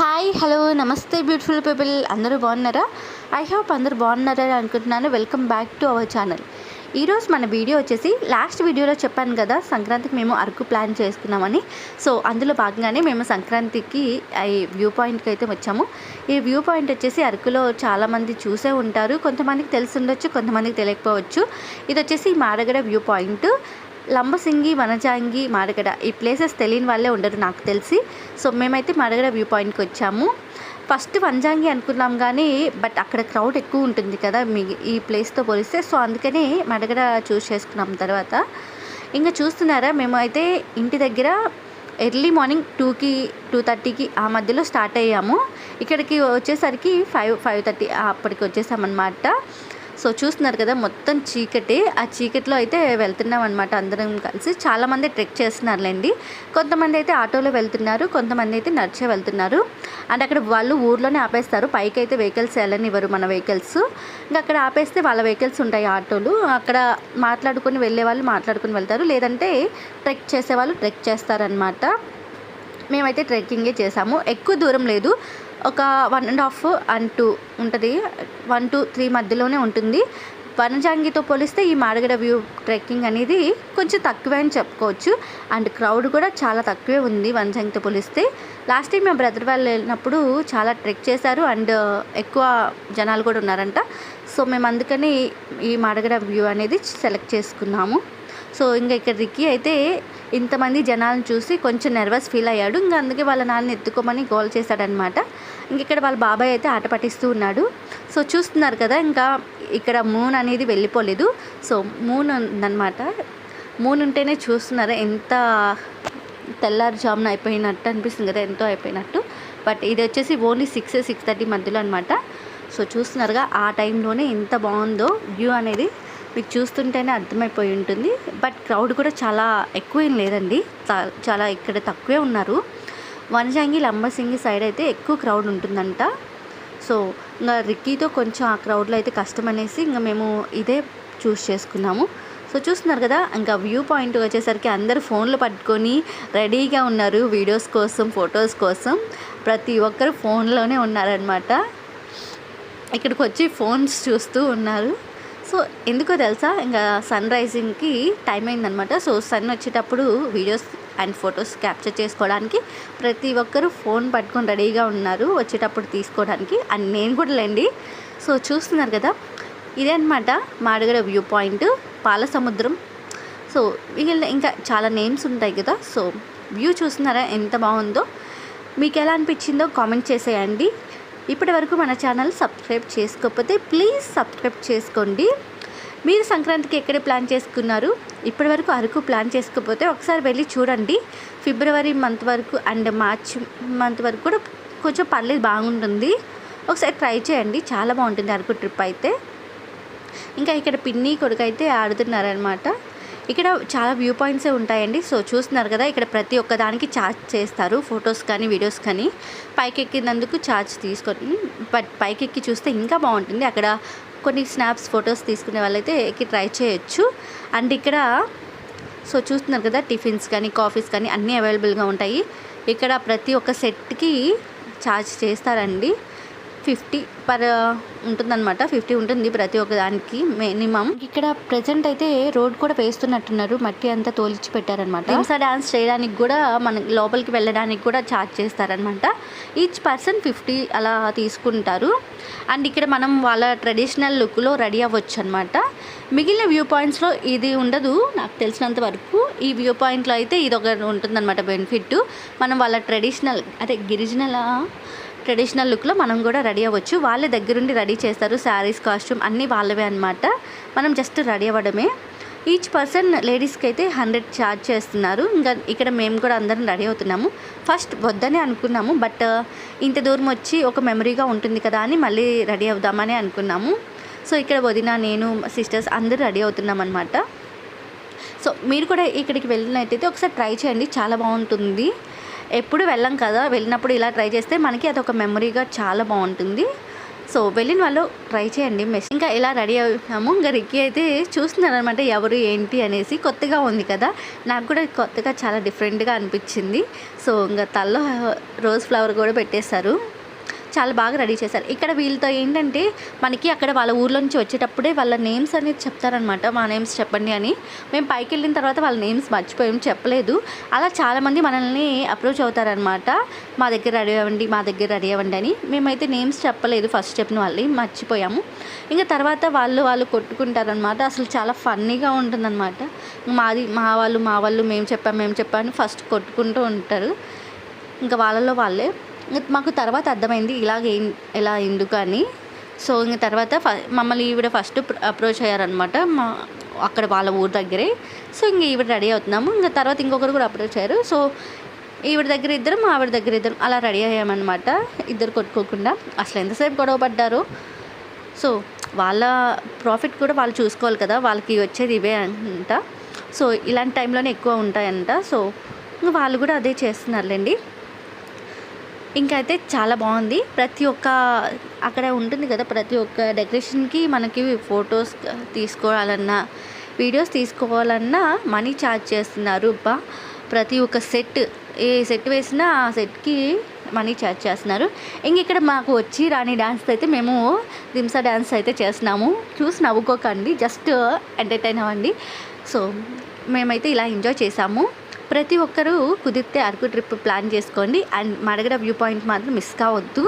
Hi hello నమస్తే beautiful people అందరూ బాగున్నారా? ఐ హోప్ అందరూ బాగున్నారని అనుకుంటున్నాను. Welcome back to our channel ఈరోజు మన వీడియో వచ్చేసి లాస్ట్ వీడియోలో చెప్పాను కదా సంక్రాంతికి మేము అరకు ప్లాన్ చేస్తున్నామని. సో అందులో భాగంగానే మేము సంక్రాంతికి ఈ వ్యూ పాయింట్కి అయితే వచ్చాము. ఈ వ్యూ పాయింట్ వచ్చేసి అరకులో చాలామంది చూసే ఉంటారు. కొంతమందికి తెలిసి ఉండొచ్చు కొంతమందికి తెలియకపోవచ్చు. ఇది వచ్చేసి మాడగడ వ్యూ పాయింట్ లంబసింగి వనజాంగి మాడగడ ఈ ప్లేసెస్ తెలియని వాళ్ళే ఉండరు నాకు తెలిసి. సో మేమైతే మాడగడ వ్యూ పాయింట్కి వచ్చాము. ఫస్ట్ వంజాంగి అనుకున్నాం కానీ బట్ అక్కడ క్రౌడ్ ఎక్కువ ఉంటుంది కదా మీ ఈ ప్లేస్తో పోలిస్తే. సో అందుకని మడగడ చూస్ చేసుకున్నాం తర్వాత. ఇంకా చూస్తున్నారా? మేము అయితే ఇంటి దగ్గర ఎర్లీ మార్నింగ్ టూకి టూ థర్టీకి ఆ మధ్యలో స్టార్ట్ అయ్యాము. ఇక్కడికి వచ్చేసరికి ఫైవ్ ఫైవ్ థర్టీ అప్పటికి వచ్చేసామన్నమాట. సో చూస్తున్నారు కదా మొత్తం చీకటి. ఆ చీకటిలో అయితే వెళ్తున్నాం అనమాట అందరం కలిసి. చాలామంది ట్రెక్ చేస్తున్నారులేండి. కొంతమంది అయితే ఆటోలో వెళ్తున్నారు కొంతమంది అయితే నడిచే వెళ్తున్నారు. అండ్ అక్కడ వాళ్ళు ఊర్లోనే ఆపేస్తారు. పైకి అయితే వెహికల్స్ వెళ్ళనివ్వరు మన వెహికల్స్. ఇంకా అక్కడ ఆపేస్తే వాళ్ళ వెహికల్స్ ఉంటాయి ఆటోలు. అక్కడ మాట్లాడుకొని వెళ్ళే వాళ్ళు మాట్లాడుకొని వెళ్తారు. లేదంటే ట్రెక్ చేసే వాళ్ళు ట్రెక్ చేస్తారనమాట మేమైతే ట్రెక్కింగే చేసాము. ఎక్కువ దూరం లేదు. ఒక one and half and two ఉంటుంది. వన్ టు త్రీ మధ్యలోనే ఉంటుంది. వనజాంగితో పోలిస్తే ఈ మాడగడ వ్యూ ట్రెక్కింగ్ అనేది కొంచెం తక్కువే అని చెప్పుకోవచ్చు. అండ్ క్రౌడ్ కూడా చాలా తక్కువే ఉంది వనజాంగితో పోలిస్తే. లాస్ట్ టైం మా బ్రదర్ వాళ్ళు వెళ్ళినప్పుడు చాలా ట్రెక్ చేశారు. అండ్ ఎక్కువ జనాలు కూడా ఉన్నారంట. సో మేము అందుకని ఈ మాడగడ వ్యూ అనేది సెలెక్ట్ చేసుకున్నాము. సో ఇంకా ఇక్కడ రిక్కీ అయితే ఇంతమంది జనాలను చూసి కొంచెం నర్వస్ ఫీల్ అయ్యాడు. ఇంకా అందుకే వాళ్ళ నాన్నని ఎత్తుకోమని గోల్ చేశాడనమాట ఇంక ఇక్కడ వాళ్ళ బాబాయ్ అయితే ఆట పట్టిస్తూ ఉన్నాడు. సో చూస్తున్నారు కదా ఇంకా ఇక్కడ మూన్ అనేది వెళ్ళిపోలేదు. సో మూన్ ఉందన్నమాట. మూన్ ఉంటేనే చూస్తున్నారా ఎంత తెల్లారుజామున అయిపోయినట్టు అనిపిస్తుంది కదా ఎంతో అయిపోయినట్టు. బట్ ఇది వచ్చేసి ఓన్లీ సిక్స్ సిక్స్ థర్టీ మధ్యలో అనమాట సో చూస్తున్నారుగా ఆ టైంలోనే ఎంత బాగుందో వ్యూ అనేది. మీకు చూస్తుంటేనే అర్థమైపోయి ఉంటుంది. బట్ క్రౌడ్ కూడా చాలా ఎక్కువ ఏం లేదండి చాలా ఇక్కడ తక్కువే ఉన్నారు. వనజాంగి లంబసింగి సైడ్ అయితే ఎక్కువ క్రౌడ్ ఉంటుందంట. సో ఇంకా రిక్కీతో కొంచెం ఆ క్రౌడ్లో అయితే కష్టం అనేసి ఇంకా మేము ఇదే చూస్ చేసుకున్నాము. సో చూస్తున్నారు కదా ఇంకా వ్యూ పాయింట్ వచ్చేసరికి అందరు ఫోన్లు పట్టుకొని రెడీగా ఉన్నారు వీడియోస్ కోసం ఫొటోస్ కోసం. ప్రతి ఒక్కరు ఫోన్లోనే ఉన్నారనమాట ఇక్కడికి వచ్చి ఫోన్స్ చూస్తూ ఉన్నారు. సో ఎందుకో తెలుసా? ఇంకా సన్ రైజింగ్కి టైం అయిందనమాట సో సన్ వచ్చేటప్పుడు వీడియోస్ అండ్ ఫొటోస్ క్యాప్చర్ చేసుకోవడానికి ప్రతి ఒక్కరూ ఫోన్ పట్టుకొని రెడీగా ఉన్నారు వచ్చేటప్పుడు తీసుకోవడానికి. అండ్ నేను కూడా లేండి. సో చూస్తున్నారు కదా? ఇదే అనమాట మాడగడ వ్యూ పాయింట్ పాల సముద్రం. సో వీళ్ళ ఇంకా చాలా నేమ్స్ ఉంటాయి కదా? సో వ్యూ చూస్తున్నారా? ఎంత బాగుందో? మీకు ఎలా అనిపించిందో కామెంట్ చేసేయండి. ఇప్పటి వరకు మన ఛానల్ సబ్స్క్రైబ్ చేసుకోకపోతే ప్లీజ్ సబ్స్క్రైబ్ చేసుకోండి. మీరు సంక్రాంతికి ఎక్కడ ప్లాన్ చేసుకున్నారు? ఇప్పటి వరకు అరకు ప్లాన్ చేసుకోకపోతే ఒకసారి వెళ్ళి చూడండి. ఫిబ్రవరి మంత్ వరకు అండ్ మార్చ్ మంత్ వరకు కూడా కొంచెం పర్లేదు బాగుంటుంది. ఒకసారి ట్రై చేయండి చాలా బాగుంటుంది అరకు ట్రిప్ అయితే. ఇంకా ఇక్కడ పిన్ని కొడుకు అయితే ఆడుతున్నారనమాట ఇక్కడ చాలా వ్యూ పాయింట్సే ఉంటాయండి. సో చూస్తున్నారు కదా ఇక్కడ ప్రతి ఒక్క దానికి ఛార్జ్ చేస్తారు. ఫొటోస్ కానీ వీడియోస్ కానీ. పైకి ఎక్కినందుకు ఛార్జ్ తీసుకొని బట్ పైకి ఎక్కి చూస్తే ఇంకా బాగుంటుంది. అక్కడ కొన్ని స్నాప్స్ ఫొటోస్ తీసుకునే వాళ్ళైతే ఎక్కి ట్రై చేయొచ్చు. అండ్ ఇక్కడ సో చూస్తున్నారు కదా టిఫిన్స్ కానీ కాఫీస్ కానీ అన్నీ అవైలబుల్గా ఉంటాయి. ఇక్కడ ప్రతి ఒక్క సెట్కి ఛార్జ్ చేస్తారండి. ఫిఫ్టీ పర్ ఉంటుందన్నమాట. ఫిఫ్టీ ఉంటుంది ప్రతి ఒక్క దానికి మినిమం. ఇక్కడ ప్రజెంట్ అయితే రోడ్ కూడా వేస్తున్నట్టున్నారు. మట్టి అంతా తోలిచి పెట్టారనమాట హింసా డాన్స్ చేయడానికి కూడా మన లోపలికి వెళ్ళడానికి కూడా ఛార్జ్ చేస్తారనమాట ఈచ్ పర్సన్ ఫిఫ్టీ అలా తీసుకుంటారు. అండ్ ఇక్కడ మనం వాళ్ళ ట్రెడిషనల్ లుక్లో రెడీ అవ్వచ్చు అనమాట మిగిలిన వ్యూ పాయింట్స్లో ఇది ఉండదు. నాకు తెలిసినంత వరకు ఈ వ్యూ పాయింట్లో అయితే ఇది ఒక ఉంటుందన్నమాట బెనిఫిట్ మనం వాళ్ళ ట్రెడిషనల్ అదే గిరిజనల? ట్రెడిషనల్ లుక్లో మనం కూడా రెడీ అవ్వచ్చు. వాళ్ళ దగ్గరుండి రెడీ చేస్తారు శారీస్ కాస్ట్యూమ్ అన్నీ వాళ్ళవే అనమాట మనం జస్ట్ రెడీ అవ్వడమే. ఈచ్ పర్సన్ లేడీస్కి అయితే హండ్రెడ్ ఛార్జ్ చేస్తున్నారు. ఇంకా ఇక్కడ మేము కూడా అందరం రెడీ అవుతున్నాము. ఫస్ట్ వద్దనే అనుకున్నాము బట్ uh, ఇంత దూరం వచ్చి ఒక మెమరీగా ఉంటుంది కదా అని మళ్ళీ రెడీ అవుదామని అనుకున్నాము. సో ఇక్కడ వదిన నేను సిస్టర్స్ అందరూ రెడీ అవుతున్నాం అనమాట సో మీరు కూడా ఇక్కడికి వెళ్ళినట్టయితే ఒకసారి ట్రై చేయండి. చాలా బాగుంటుంది. ఎప్పుడు వెళ్ళం కదా వెళ్ళినప్పుడు ఇలా ట్రై చేస్తే మనకి అదొక మెమరీగా చాలా బాగుంటుంది. సో వెళ్ళిన వాళ్ళు ట్రై చేయండి మెస్. ఇంకా ఇలా రెడీ అవుతాము ఇంకా రిక్కీ అయితే చూస్తున్నారనమాట ఎవరు ఏంటి అనేసి. కొత్తగా ఉంది కదా. నాకు కూడా కొత్తగా చాలా డిఫరెంట్గా అనిపించింది. సో ఇంకా తల్లో రోజ్ ఫ్లవర్ కూడా పెట్టేశారు. చాలా బాగా రెడీ చేశారు. ఇక్కడ వీళ్ళతో ఏంటంటే మనకి అక్కడ వాళ్ళ ఊర్లో నుంచి వచ్చేటప్పుడే వాళ్ళ నేమ్స్ అనేది చెప్తారనమాట మా నేమ్స్ చెప్పండి అని. మేము పైకి వెళ్ళిన తర్వాత వాళ్ళ నేమ్స్ మర్చిపోయాం చెప్పలేదు. అలా చాలామంది మనల్ని అప్రోచ్ అవుతారనమాట మా దగ్గర రెడీ అవ్వండి మా దగ్గర రెడీ అవ్వండి అని. మేమైతే నేమ్స్ చెప్పలేదు ఫస్ట్ చెప్పిన వాళ్ళని మర్చిపోయాము. ఇంకా తర్వాత వాళ్ళు వాళ్ళు కొట్టుకుంటారనమాట అసలు చాలా ఫన్నీగా ఉంటుందన్నమాట. మాది మా వాళ్ళు మా వాళ్ళు మేము చెప్పాం మేము చెప్పామని ఫస్ట్ కొట్టుకుంటూ ఉంటారు. ఇంకా వాళ్ళలో వాళ్ళే. మాకు తర్వాత అర్థమైంది ఇలాగే ఏం- ఎలా ఎందుకు అని. సో ఇంక తర్వాత ఫ మమ్మల్ని ఈవిడ ఫస్ట్ అప్రోచ్ అయ్యారనమాట మా అక్కడ వాళ్ళ ఊరి దగ్గరే. సో ఇంక ఈవిడ రెడీ అవుతున్నాము. ఇంకా తర్వాత ఇంకొకరు కూడా అప్రోచ్ అయ్యారు. సో ఈవిడ దగ్గర ఇద్దరు మా ఆవిడ దగ్గర ఇద్దరం అలా రెడీ అయ్యామన్నమాట. ఇద్దరు కొట్టుకోకుండా అసలు ఎంతసేపు గొడవ పడ్డారు. సో వాళ్ళ ప్రాఫిట్ కూడా వాళ్ళు చూసుకోవాలి కదా వాళ్ళకి వచ్చేది ఇవే అంట. సో ఇలాంటి టైంలోనే ఎక్కువ ఉంటాయంట. సో వాళ్ళు కూడా అదే చేస్తున్నారులేండి. ఇంకా అయితే చాలా బాగుంది. ప్రతి ఒక్క అక్కడ ఉంటుంది కదా ప్రతి ఒక్క డెకరేషన్కి మనకి ఫొటోస్ తీసుకోవాలన్నా వీడియోస్ తీసుకోవాలన్నా మనీ ఛార్జ్ చేస్తున్నారు. బా ప్రతి ఒక్క సెట్ ఏ సెట్ వేసినా ఆ సెట్కి మనీ ఛార్జ్ చేస్తున్నారు. ఇంక ఇక్కడ మాకు వచ్చి రాణి డ్యాన్స్ అయితే మేము దింసా డ్యాన్స్ అయితే చేస్తున్నాము. చూసి నవ్వుకోకండి జస్ట్ ఎంటర్టైన్ అవ్వండి. సో మేమైతే ఇలా ఎంజాయ్ చేసాము. ప్రతి ఒక్కరూ కుదిరితే అరకు ట్రిప్ ప్లాన్ చేసుకోండి. అండ్ మడగడ వ్యూ పాయింట్ మాత్రం మిస్ కావద్దు.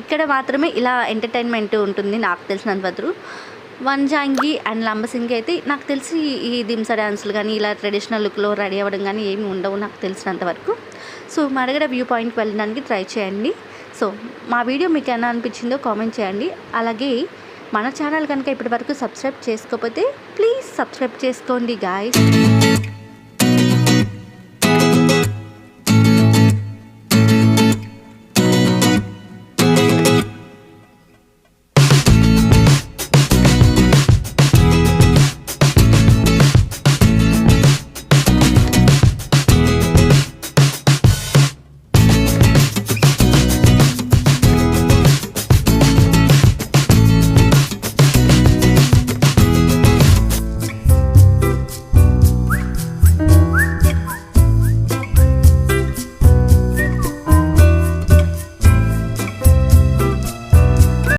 ఇక్కడ మాత్రమే ఇలా ఎంటర్టైన్మెంట్ ఉంటుంది నాకు తెలిసినంత వరకు. వంజాంగి అండ్ లంబసింగి అయితే నాకు తెలిసి ఈ దింస డ్యాన్సులు కానీ ఇలా ట్రెడిషనల్ లుక్లో రెడీ అవ్వడం కానీ ఏమి ఉండవు నాకు తెలిసినంత వరకు. సో మడగడ వ్యూ పాయింట్కి వెళ్ళడానికి ట్రై చేయండి. సో మా వీడియో మీకు ఎలా అనిపించిందో కామెంట్ చేయండి. అలాగే మన ఛానల్ కనుక ఇప్పటివరకు సబ్స్క్రైబ్ చేసుకోకపోతే ప్లీజ్ సబ్స్క్రైబ్ చేసుకోండి గాయస్.